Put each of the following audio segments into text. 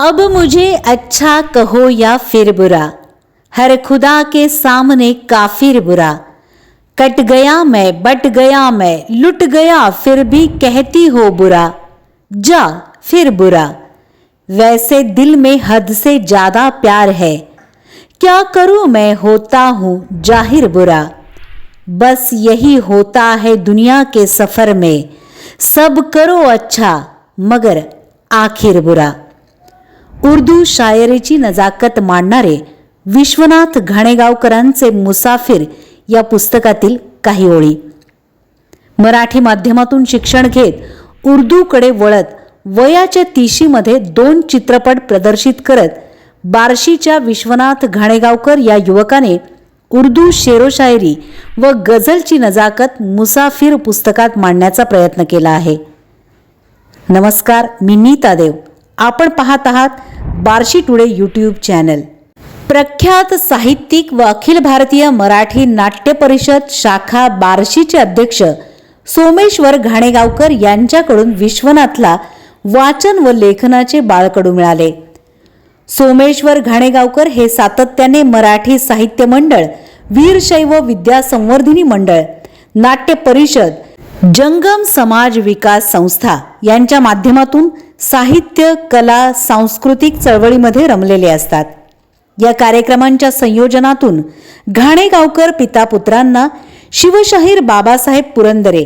अब मुझे अच्छा कहो या फिर बुरा? हर खुदा के सामने काफिर बुरा। कट गया मैं, बट गया मैं, लुट गया फिर भी कहती हो बुरा। जा, फिर बुरा। वैसे दिल में हद से ज़्यादा प्यार है। क्या करूँ मैं, होता हूँ ज़ाहिर बुरा। बस यही होता है दुनिया के सफ़र में। सब करो अच्छा मगर आखिर बुरा। उर्दू शायरीची नजाकत मांडणारे विश्वनाथ घाणेगावकरांचे मुसाफिर या पुस्तकातील काही ओळी. मराठी माध्यमातून शिक्षण घेत उर्दूकडे वळत वयाच्या तिशीमध्ये दोन चित्रपट प्रदर्शित करत बार्शीच्या विश्वनाथ घाणेगावकर या युवकाने उर्दू शेरोशायरी व गझलची नजाकत मुसाफिर पुस्तकात मांडण्याचा प्रयत्न केला आहे. नमस्कार मी नीता देव. आपण पाहत आहात बार्शी टुडे यूट्यूब चॅनल. प्रख्यात साहित्यिक व अखिल भारतीय मराठी नाट्य परिषद शाखा बार्शीचे अध्यक्ष सोमेश्वर घाणेगावकर यांच्याकडून विश्वनाथला वाचन व लेखनाचे बाळकडू मिळाले. सोमेश्वर घाणेगावकर हे सातत्याने मराठी साहित्य मंडळ वीरशैव विद्या संवर्धिनी मंडळ नाट्य परिषद जंगम समाज विकास संस्था यांच्या माध्यमातून साहित्य कला सांस्कृतिक चळवळीमध्ये रमलेले असतात. या कार्यक्रमांच्या संयोजनातून घाणेगावकर पिता पुत्रांना शिवशाहीर बाबासाहेब पुरंदरे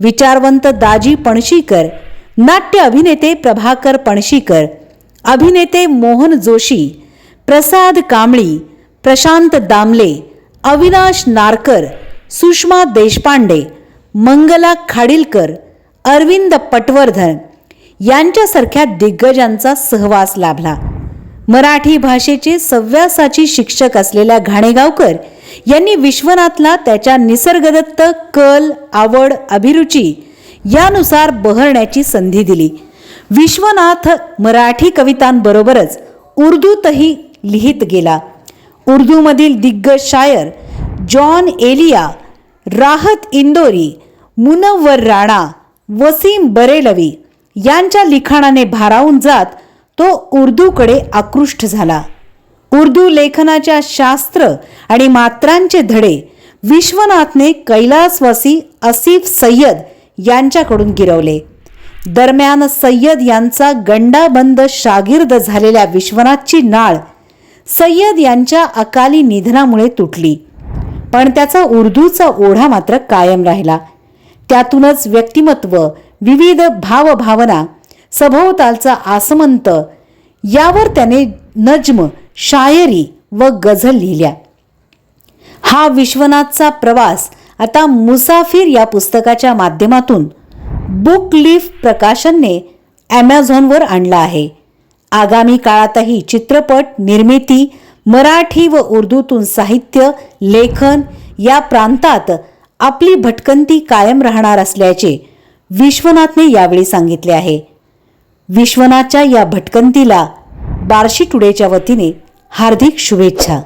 विचारवंत दाजी पणशीकर नाट्य अभिनेते प्रभाकर पणशीकर अभिनेते मोहन जोशी प्रसाद कांबळी प्रशांत दामले अविनाश नारकर सुषमा देशपांडे मंगला खाडीलकर अरविंद पटवर्धन यांच्यासारख्या दिग्गजांचा सहवास लाभला. मराठी भाषेचे सव्यासाची शिक्षक असलेल्या घाणेगावकर यांनी विश्वनाथला त्याच्या निसर्गदत्त कल आवड अभिरुची यानुसार बहरण्याची संधी दिली. विश्वनाथ मराठी कवितांबरोबरच उर्दूतही लिहित गेला. उर्दूमधील दिग्गज शायर जॉन एलिया राहत इंदोरी मुनव्वर राणा वसीम बरेलवी यांच्या लिखाणाने भारावून जात तो उर्दूकडे आकृष्ट झाला. उर्दू लेखनाच्या शास्त्र आणि मात्रांचे धडे विश्वनाथने कैलासवासी असिफ सय्यद यांच्याकडून गिरवले. दरम्यान सय्यद यांचा गंडाबंद शागिर्द झालेल्या विश्वनाथची नाळ सय्यद यांच्या अकाली निधनामुळे तुटली. पण त्याचा उर्दूचा ओढा मात्र कायम राहिला. त्यातूनच व्यक्तिमत्व विविध भावभावना सभोवतालचा आसमंत यावर त्याने नज्म शायरी व गझल लिहिल्या. हा विश्वनाथचा प्रवास आता मुसाफिर या पुस्तकाच्या माध्यमातून बुक लीफ प्रकाशनने ॲमेझॉनवर आणला आहे. आगामी काळातही चित्रपट निर्मिती मराठी व उर्दूतून साहित्य लेखन या प्रांतात आपली भटकंती कायम राहणार असल्याचे विश्वनाथने यावेळी सांगितले आहे. विश्वनाथच्या या भटकंतीला बार्शी टुडेच्या वतीने हार्दिक शुभेच्छा.